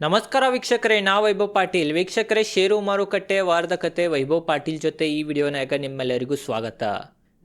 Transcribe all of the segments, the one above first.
ನಮಸ್ಕಾರ ವೀಕ್ಷಕರೇ ನಾ ವೈಭವ್ ಪಾಟೀಲ್. ವೀಕ್ಷಕರೇ ಷೇರು ಮಾರುಕಟ್ಟೆ ವಾರದ ಕತೆ ವೈಭವ್ ಪಾಟೀಲ್ ಜೊತೆ ಈ ವಿಡಿಯೋನಾಗ ನಿಮ್ಮೆಲ್ಲರಿಗೂ ಸ್ವಾಗತ.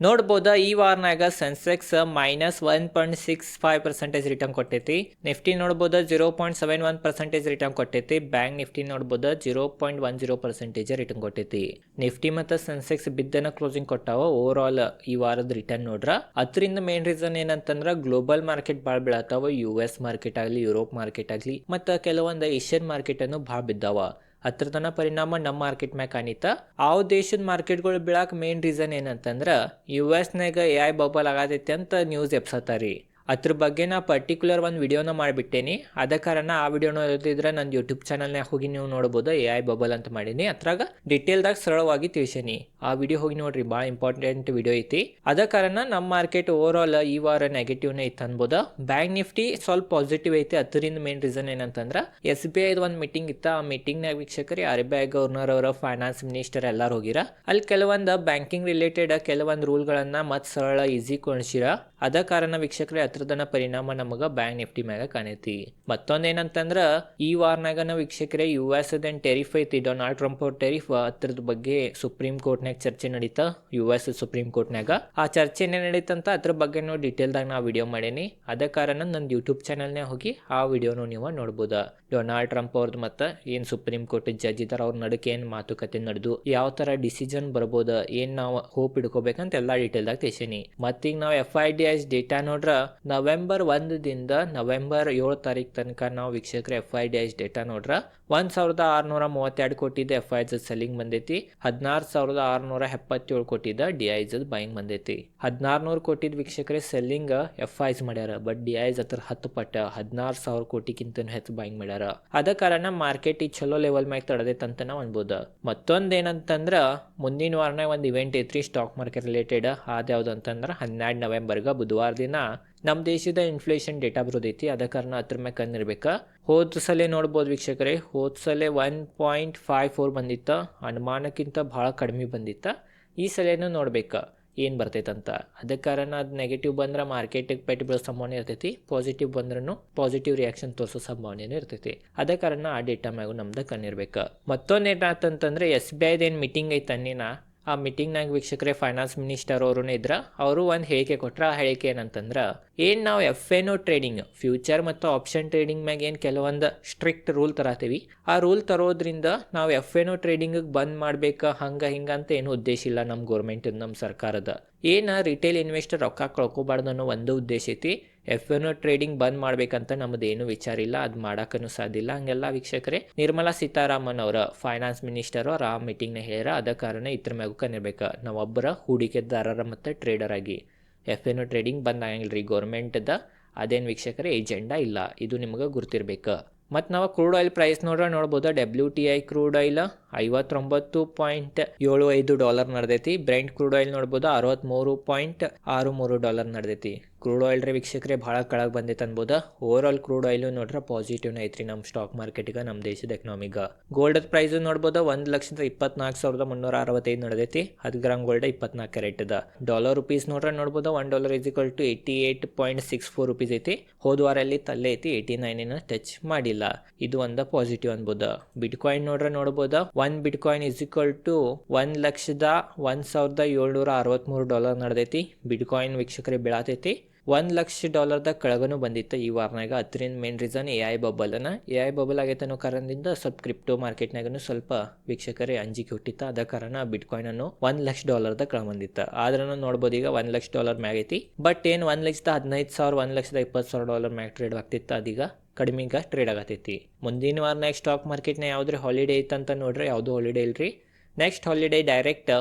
ನೋಡ್ಬೋದ, ಈ ವಾರನಾಗ Sensex minus one point six five percentage return ಕೊಟ್ಟೈತಿ. Nifty ನೋಡ್ಬೋದ, zero point seven one percentage return ಕೊಟ್ಟೈತಿ. Bank Nifty ನೋಡ್ಬೋದ, zero point one zero percentage return ಕೊಟ್ಟೈತಿ. ನಿಫ್ಟಿ ಮತ್ತು ಸೆನ್ಸೆಕ್ಸ್ ಬಿದ್ದನ ಕ್ಲೋಸಿಂಗ್ ಕೊಟ್ಟಾವ ಓವರ್ ಆಲ್ ಈ ವಾರದ ರಿಟರ್ನ್ ನೋಡ್ರ. ಅದರಿಂದ ಮೇನ್ ರೀಸನ್ ಏನಂತಂದ್ರ ಗ್ಲೋಬಲ್ ಮಾರ್ಕೆಟ್ ಭಾಳ ಬೀಳತ್ತಾವ ಯು ಎಸ್ ಮಾರ್ಕೆಟ್ ಆಗಲಿ ಯುರೋಪ್ ಮಾರ್ಕೆಟ್ ಆಗಲಿ, ಮತ್ತು ಕೆಲವೊಂದು ಏಷ್ಯನ್ ಮಾರ್ಕೆಟ್ ಅನ್ನು ಭಾಳ ಬಿದ್ದಾವ. ಅದ್ರ ತನ ಪರಿಣಾಮ ನಮ್ಮ ಮಾರ್ಕೆಟ್ ಮ್ಯಾಗ ಕಾಣಿತ. ಆ ದೇಶದ ಮಾರ್ಕೆಟ್ಗಳು ಬೀಳಾಕ ಮೇನ್ ರೀಸನ್ ಏನಂತಂದ್ರ ಯು ಎಸ್ನಾಗ ಎ ಐ ಬಬಲ್ ಆಗತೈತಿ ಅಂತ ನ್ಯೂಸ್ ಎಬ್ಸತ್ತಾರಿ ಅದ್ರ ಬಗ್ಗೆ ನಾ ಪರ್ಟಿಕ್ಯುಲರ್ ಒಂದು ವಿಡಿಯೋನ ಮಾಡಿಬಿಟ್ಟೇನಿ. ಅದ ಕಾರಣ ಆ ವಿಡಿಯೋನ ಓದಿದ್ರೆ ನನ್ನ ಯೂಟ್ಯೂಬ್ ಚಾನಲ್ನಾಗ ಹೋಗಿ ನೀವು ನೋಡ್ಬೋದು. ಎ ಐ ಬಬಲ್ ಅಂತ ಮಾಡೀನಿ. ಅದ್ರಾಗ ಡಿಟೇಲ್ದಾಗ ಸರಳವಾಗಿ ತಿಳಿಸೇನಿ. ಆ ವಿಡಿಯೋ ಹೋಗಿ ನೋಡ್ರಿ ಭಾಳ ಇಂಪಾರ್ಟೆಂಟ್ ವಿಡಿಯೋ ಐತಿ. ಅದ ಕಾರಣ ನಮ್ಮ ಮಾರ್ಕೆಟ್ ಓವರ್ ಆಲ್ ಈ ವಾರ ನೆಗೆಟಿವ್ನೇ ಇತ್ತು ಅನ್ಬೋದು. ಬ್ಯಾಂಕ್ ನಿಫ್ಟಿ ಸ್ವಲ್ಪ ಪಾಸಿಟಿವ್ ಐತಿ. ಅದರಿಂದ ಮೇನ್ ರೀಸನ್ ಏನಂತಂದ್ರ ಎಸ್ ಬಿ ಐದು ಒಂದು ಮೀಟಿಂಗ್ ಇತ್ತು. ಆ ಮೀಟಿಂಗ್ನಾಗ ವೀಕ್ಷಕರಿ ಆರ್ ಬಿ ಐ ಗವರ್ನರ್ ಅವರ ಫೈನಾನ್ಸ್ ಮಿನಿಸ್ಟರ್ ಎಲ್ಲರೂ ಹೋಗಿರ. ಅಲ್ಲಿ ಕೆಲವೊಂದು ಬ್ಯಾಂಕಿಂಗ್ ರಿಲೇಟೆಡ್ ಕೆಲವೊಂದು ರೂಲ್ಗಳನ್ನ ಮತ್ತೆ ಸರಳ ಈಸಿ ಕೊಣಿಸಿರ. ಅದ ಕಾರಣ ವೀಕ್ಷಕರೇ ಹತ್ರದನ ಪರಿಣಾಮ ನಮಗ ಬ್ಯಾಂಕ್ ನಿಫ್ಟಿ ಮ್ಯಾಗ ಕಾಣೈತಿ. ಮತ್ತೊಂದೇನಂತಂದ್ರ ಈ ವಾರ್ನಾಗ ನಾವು ವೀಕ್ಷಕರೇ, ಯು ಎಸ್ ಅದೇನ್ ಟೆರಿಫ್ ಐತಿ ಡೊನಾಲ್ಡ್ ಟ್ರಂಪ್ ಅವ್ರ ಟೆರಿಫ್ ಅದ್ರದ ಬಗ್ಗೆ ಸುಪ್ರೀಂ ಕೋರ್ಟ್ನಾಗ ಚರ್ಚೆ ನಡೀತಾ, ಯು ಎಸ್ ಸುಪ್ರೀಂ ಕೋರ್ಟ್ನಾಗ ಆ ಚರ್ಚೆ ನಡೀತಂತ, ಅದ್ರ ಬಗ್ಗೆ ನಾವು ಡೀಟೇಲ್ದಾಗ ನಾ ವಿಡಿಯೋ ಮಾಡೇನಿ. ಅದ ಕಾರಣ ನನ್ನ ಯೂಟ್ಯೂಬ್ ಚಾನಲ್ನಾಗ ಹೋಗಿ ಆ ವಿಡಿಯೋನು ನೀವು ನೋಡ್ಬೋದ. ಡೊನಾಲ್ಡ್ ಟ್ರಂಪ್ ಅವ್ರದ್ದು ಮತ್ತ ಏನು ಸುಪ್ರೀಂ ಕೋರ್ಟ್ ಜಡ್ಜ್ ಇದಾರ ಅವ್ರ ನಡಕ್ಕೆ ಏನು ಮಾತುಕತೆ ನಡೆದು, ಯಾವ ತರ ಡಿಸಿಷನ್ ಬರ್ಬೋದ, ಏನು ನಾವು ಹೋಪ್ ಇಡ್ಕೋಬೇಕಂತ ಎಲ್ಲ ಡೀಟೇಲ್ದಾಗ ತಿಳಿಸೀನಿ. ಮತ್ತೀಗ ನಾವು F I D S data ನೋಡ್ರ ನವೆಂಬರ್ ಒಂದರಿಂದ ನವೆಂಬರ್ ಏಳು ತಾರೀಕು ತನಕ ನಾವು ವೀಕ್ಷಕರು F I D S data ನೋಡ್ರ. ಒಂದ್ ಸಾವಿರದ ಆರ್ನೂರ ಮೂವತ್ತೆರಡು ಕೋಟಿದ ಎಫ್ ಐಸ್ ಸೆಲ್ಲಿಂಗ್ ಬಂದೈತಿ. ಹದಿನಾರು ಸಾವಿರದ ಆರ್ನೂರ ಎಪ್ಪತ್ತೇಳು ಕೋಟಿದ ಡಿ ಐ ಜದ್ ಬೈಂಗ್ ಬಂದೈತಿ. ಹದಿನಾರು ನೂರು ಕೋಟಿದ ವೀಕ್ಷಕರೇ ಸೆಲ್ಲಿಂಗ್ ಎಫ್ ಐಸ್ ಮಾಡ್ಯಾರ. ಬಟ್ ಡಿ ಐಸ್ ಹತ್ರ ಹತ್ತು ಪಟ್ಟ ಹದಿನಾರು ಸಾವಿರ ಕೋಟಿಗಿಂತ ಹೆಚ್ಚು ಬೈಂಗ್ ಮಾಡ್ಯಾರ. ಅದ ಕಾರಣ ಮಾರ್ಕೆಟ್ ಈ ಚಲೋ ಲೆವೆಲ್ ಮ್ಯಾಗ ತಡದೈತೆ ಅಂತ ನಾವು ಅನ್ಬೋದು. ಮತ್ತೊಂದು ಏನಂತಂದ್ರ ಮುಂದಿನ ವಾರನೇ ಒಂದು ಇವೆಂಟ್ ಐತ್ರಿ ಸ್ಟಾಕ್ ಮಾರ್ಕೆಟ್ ರಿಲೇಟೆಡ್ ಅದ್ಯಾವ್ದು ಅಂತಂದ್ರೆ ಹನ್ನೆರಡು ನವೆಂಬರ್ಗ ಬುಧವಾರ ದಿನ ನಮ್ಮ ದೇಶದ ಇನ್ಫ್ಲೇಷನ್ ಡೇಟಾ ಬರೋದೈತಿ, ಅದ ಕಾರಣ ಅದ್ರ ಮ್ಯಾಗ ಕಣ್ಣಿರ್ಬೇಕು ಹೋದ ಸಲ ನೋಡ್ಬೋದು ವೀಕ್ಷಕರೇ, ಹೋದ ಸಲ ಒನ್ ಪಾಯಿಂಟ್ ಫೈವ್ ಫೋರ್ ಬಂದಿತ್ತು, ಅನುಮಾನಕ್ಕಿಂತ ಭಾಳ ಕಡಿಮೆ ಬಂದಿತ್ತು. ಈ ಸಲನೂ ನೋಡ್ಬೇಕು, ಏನು ಬರ್ತೈತಂತ. ಅದ ಕಾರಣ ಅದು ನೆಗೆಟಿವ್ ಬಂದ್ರೆ ಮಾರ್ಕೆಟಿಗೆ ಪೆಟ್ಟು ಬೀಳೋ ಸಂಭಾವನೆ ಇರ್ತೈತಿ ಪಾಸಿಟಿವ್ ಬಂದ್ರೂ ಪಾಸಿಟಿವ್ ರಿಯಾಕ್ಷನ್ ತೋರಿಸೋ ಸಂಭಾವನೆಯೂ ಇರ್ತೈತಿ. ಅದ ಕಾರಣ ಆ ಡೇಟಾ ಮ್ಯಾಗು ನಮ್ದು ಕಣ್ಣಿರ್ಬೇಕು ಮತ್ತೊಂದು ಏನಾತಂತಂದ್ರೆ ಎಸ್ ಬಿ ಐದೇನು ಮೀಟಿಂಗ್ ಐತೆ ಅನ್ನಿನ ಆ ಮೀಟಿಂಗ್ನಾಗ ವೀಕ್ಷಕರೇ ಫೈನಾನ್ಸ್ ಮಿನಿಸ್ಟರ್ ಅವರು ಇದ್ರ. ಅವರು ಒಂದು ಹೇಳಿಕೆ ಕೊಟ್ರ, ಆ ಹೇಳಿಕೆ ಏನಂತಂದ್ರೆ, ಏನು ನಾವು F and O trading future ಮತ್ತು ಆಪ್ಷನ್ ಟ್ರೇಡಿಂಗ್ ಮ್ಯಾಗ ಏನು ಕೆಲವೊಂದು ಸ್ಟ್ರಿಕ್ಟ್ ರೂಲ್ ತರತೀವಿ, ಆ ರೂಲ್ ತರೋದ್ರಿಂದ ನಾವು ಎಫ್ ಎನೋ ಟ್ರೇಡಿಂಗಿಗೆ ಬಂದ್ ಮಾಡ್ಬೇಕು, ಹಂಗೆ ಹಿಂಗೆ ಅಂತ ಏನು ಉದ್ದೇಶ ಇಲ್ಲ ನಮ್ಮ ಗೌರ್ಮೆಂಟ್ ನಮ್ಮ ಸರ್ಕಾರದ. ಏನು ರಿಟೇಲ್ ಇನ್ವೆಸ್ಟರ್ ರೊಕ್ಕ ಕಳ್ಕೊಬಾರ್ದು ಅನ್ನೋ ಒಂದು ಉದ್ದೇಶ ಐತಿ. ಎಫ್ ಎನ್ ಟ್ರೇಡಿಂಗ್ ಬಂದ್ ಮಾಡ್ಬೇಕಂತ ನಮ್ದು ಏನು ವಿಚಾರ ಇಲ್ಲ, ಅದು ಮಾಡೋಕ್ಕೂ ಸಾಧ್ಯ ಇಲ್ಲ. ಹಂಗೆಲ್ಲ ವೀಕ್ಷಕರೇ, ನಿರ್ಮಲಾ ಸೀತಾರಾಮನ್ ಅವರ ಫೈನಾನ್ಸ್ ಮಿನಿಸ್ಟರ್ ಅವ್ರು ಆ ಮೀಟಿಂಗ್ನ ಹೇಳ್ಯಾರ. ಅದ ಕಾರಣ ಇದ್ರ ಮ್ಯಾಗೂ ಕನಿರ್ಬೇಕು. ನಾವೊಬ್ಬರ ಹೂಡಿಕೆದಾರರ ಮತ್ತು ಟ್ರೇಡರ್ ಆಗಿ ಎಫ್ ಎನ್ ಟ್ರೇಡಿಂಗ್ ಬಂದ್ ಆಗಂಗಿಲ್ಲ ರೀ ಗೌರ್ಮೆಂಟ್ದ ಅದೇನು ವೀಕ್ಷಕರೇ ಏಜೆಂಡಾ ಇಲ್ಲ. ಇದು ನಿಮಗೆ ಗುರ್ತಿರ್ಬೇಕು. ಮತ್ತು ನಾವು ಕ್ರೂಡ್ ಆಯಿಲ್ ಪ್ರೈಸ್ ನೋಡ್ರೆ ನೋಡ್ಬೋದು. W T I crude oil ಐವತ್ತೊಂಬತ್ತು ಪಾಯಿಂಟ್ ಏಳು ಐದು ಡಾಲರ್ ನಡೆದೈತಿ. ಬ್ರೆಂಟ್ ಕ್ರೂಡ್ ಆಯಿಲ್ ನೋಡ್ಬೋದು ಅರವತ್ತ್ಮೂರು ಪಾಯಿಂಟ್ ಆರು ಮೂರು ಡಾಲರ್ ನಡೆದೈತಿ. ಕ್ರೂಡ್ ಆಯಿಲ್ ರೀ ವೀಕ್ಷಕರೇ ಭಾಳ ಕೆಳಗೆ ಬಂದೈತೆ ಅನ್ಬೋದು. ಓವರ್ ಆಲ್ ಕ್ರೂಡ್ ಆಯಿಲ್ ನೋಡ್ರೆ ಪಾಸಿಟಿವ್ನ ಐತ್ರಿ ನಮ್ಮ ಸ್ಟಾಕ್ ಮಾರ್ಕೆಟಿಗೆ ನಮ್ಮ ದೇಶದ ಎಕನಾಮಿಗೆ ಗೋಲ್ಡ್ ಪ್ರೈಸ್ ನೋಡ್ಬೋದು ಒಂದು ಲಕ್ಷದ ಇಪ್ಪತ್ನಾಲ್ಕು ಸಾವಿರದ ಮುನ್ನೂರ ಅರವತ್ತೈದು ನಡೆದೈತಿ. ಹತ್ತು ಗ್ರಾಮ್ ಗೋಲ್ಡ್ ಇಪ್ಪತ್ನಾಲ್ಕು ಕ್ಯಾರೆಟ್ ಅದ ಡಾಲರ್ ರುಪೀಸ್ ನೋಡ್ರೆ ನೋಡ್ಬೋದು one dollar is equal to eighty eight point six four rupees ಐತಿ. ಹೋದ ವಾರಲ್ಲಿ ತಲೆ ಐತಿ ಏಯ್ಟಿ ನೈನಿನ ಟಚ್ ಮಾಡಿಲ್ಲ. ಇದು ಒಂದು ಪಾಸಿಟಿವ್ ಅನ್ಬೋದು. ಬಿಟ್ ಕಾಯಿನ್ ನೋಡ್ರೆ ನೋಡ್ಬೋದ one bitcoin is equal to ಒಂದು ಲಕ್ಷದ ಒಂದು ಸಾವಿರದ ಏಳ್ನೂರ ಅರವತ್ತ್ಮೂರು ಡಾಲರ್ ನಡೆದೈತಿ. ಬಿಟ್ ಕಾಯಿನ್ ವೀಕ್ಷಕರೇ ಬೀಳತೈತಿ. ಒಂದು ಲಕ್ಷ ಡಾಲರ್ದ ಕೆಳಗನು ಬಂದಿತ್ತು ಈ ವಾರನಾಗ. ಅದರಿಂದ ಮೇನ್ ರೀಸನ್ ಎ ಐ ಬಬಲನ ಎ ಐ ಬಬಲ್ ಆಗೈತೆ ಅನ್ನೋ ಕಾರಣದಿಂದ ಸ್ವಲ್ಪ ಕ್ರಿಪ್ಟೋ ಮಾರ್ಕೆಟ್ನಾಗೂ ಸ್ವಲ್ಪ ವೀಕ್ಷಕರೇ ಅಂಜಿಕೆ ಹುಟ್ಟಿತ್ತು ಅದ ಕಾರಣ ಬಿಟ್ ಕಾಯಿನ್ ಅನ್ನು ಒಂದು ಲಕ್ಷ ಡಾಲರ್ದ ಕೆಳ ಬಂದಿತ್ತು. ಆದ್ರೂ ನೋಡ್ಬೋದು ಈಗ ಒಂದು ಲಕ್ಷ ಡಾಲರ್ ಮ್ಯಾಗೈತಿ. ಬಟ್ ಏನು ಒಂದು ಲಕ್ಷದ ಹದಿನೈದು ಸಾವಿರ ಒಂದು ಲಕ್ಷದ ಇಪ್ಪತ್ತು ಸಾವಿರ ಡಾಲರ್ ಮ್ಯಾಗ ಟ್ರೇಡ್ ಆಗ್ತಿತ್ತು ಅದೀಗ. ಕಡಿಮೆಗ ಟ್ರೇಡ್ ಆಗತೈತಿ. ಮುಂದಿನ ವಾರನಾಗ ಸ್ಟಾಕ್ ಮಾರ್ಕೆಟ್ನ ಯಾವುದ್ರ ಹಾಲಿಡೇ ಐತಂತ ನೋಡ್ರಿ, ಯಾವುದು ಹಾಲಿಡೇ ಇಲ್ರಿ. ನೆಕ್ಸ್ಟ್ ಹಾಲಿಡೇ ಡೈರೆಕ್ಟ್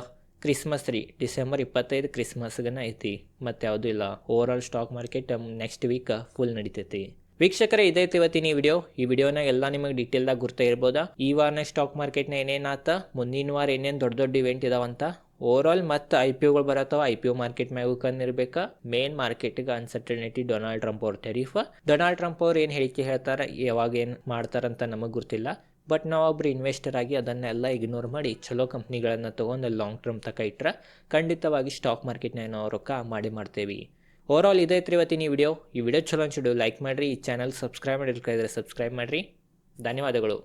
ಕ್ರಿಸ್ಮಸ್ ರೀ ಡಿಸೆಂಬರ್ ಇಪ್ಪತ್ತೈದು ಕ್ರಿಸ್ಮಸ್ಗನ ಐತಿ. ಮತ್ತು ಯಾವುದೂ ಇಲ್ಲ over all stock market next week full ನಡಿತೈತಿ. ವೀಕ್ಷಕರೇ, ಇದೈತಿ ಇವತ್ತಿನ ಈ ವಿಡಿಯೋ ಈ ವಿಡಿಯೋನಾಗ ಎಲ್ಲ ನಿಮಗೆ ಡೀಟೇಲ್ದಾಗ ಗುರ್ತಾ ಇರ್ಬೋದಾ. ಈ ವಾರನ ಸ್ಟಾಕ್ ಮಾರ್ಕೆಟ್ನ ಏನೇನಾತ ಮುಂದಿನ ವಾರ ಏನೇನು ದೊಡ್ಡ ದೊಡ್ಡ ಇವೆಂಟ್ ಇದಾವಂತ ಓವರ್ ಆಲ್ ಮತ್ತೆ ಐ ಪಿ ಒಗಳು ಬರತ್ತವ? ಐ ಪಿ ಒ ಮಾರ್ಕೆಟ್ ಮ್ಯಾಗೂ ಕಂದಿರ್ಬೇಕ ಮೇನ್ ಮಾರ್ಕೆಟ್ಗೆ ಅನ್ಸರ್ಟನಿಟಿ ಡೊನಾಲ್ಡ್ ಟ್ರಂಪ್ ಅವ್ರ ಟೆರಿಫ್ ಡೊನಾಲ್ಡ್ ಟ್ರಂಪ್ ಅವ್ರು ಏನು ಹೇಳಿಕೆ ಹೇಳ್ತಾರೆ, ಯಾವಾಗ ಏನು ಮಾಡ್ತಾರಂತ ನಮಗೆ ಗೊತ್ತಿಲ್ಲ. ಬಟ್ ನಾವೊಬ್ರು ಇನ್ವೆಸ್ಟರ್ ಆಗಿ ಅದನ್ನೆಲ್ಲ ಇಗ್ನೋರ್ ಮಾಡಿ ಚಲೋ ಕಂಪ್ನಿಗಳನ್ನು ತೊಗೊಂಡು ಲಾಂಗ್ ಟರ್ಮ್ ತಕ ಇಟ್ಟರೆ ಖಂಡಿತವಾಗಿ ಸ್ಟಾಕ್ ಮಾರ್ಕೆಟ್ನ ನಾವು ರೊಕ್ಕ ಮಾಡಿ ಮಾಡ್ತೇವೆ. ಓವರ್ ಆಲ್ ಇದೈತ್ರಿ ಇವತ್ತಿನ ಈ ವಿಡಿಯೋ ಈ ವಿಡಿಯೋ ಚಲೋ ಅನ್ಸಿಡು ಲೈಕ್ ಮಾಡಿರಿ, ಈ ಚಾನಲ್ ಸಬ್ಸ್ಕ್ರೈಬ್ ಮಾಡಿರ್ಕಿದ್ರೆ ಸಬ್ಸ್ಕ್ರೈಬ್ ಮಾಡಿರಿ. ಧನ್ಯವಾದಗಳು.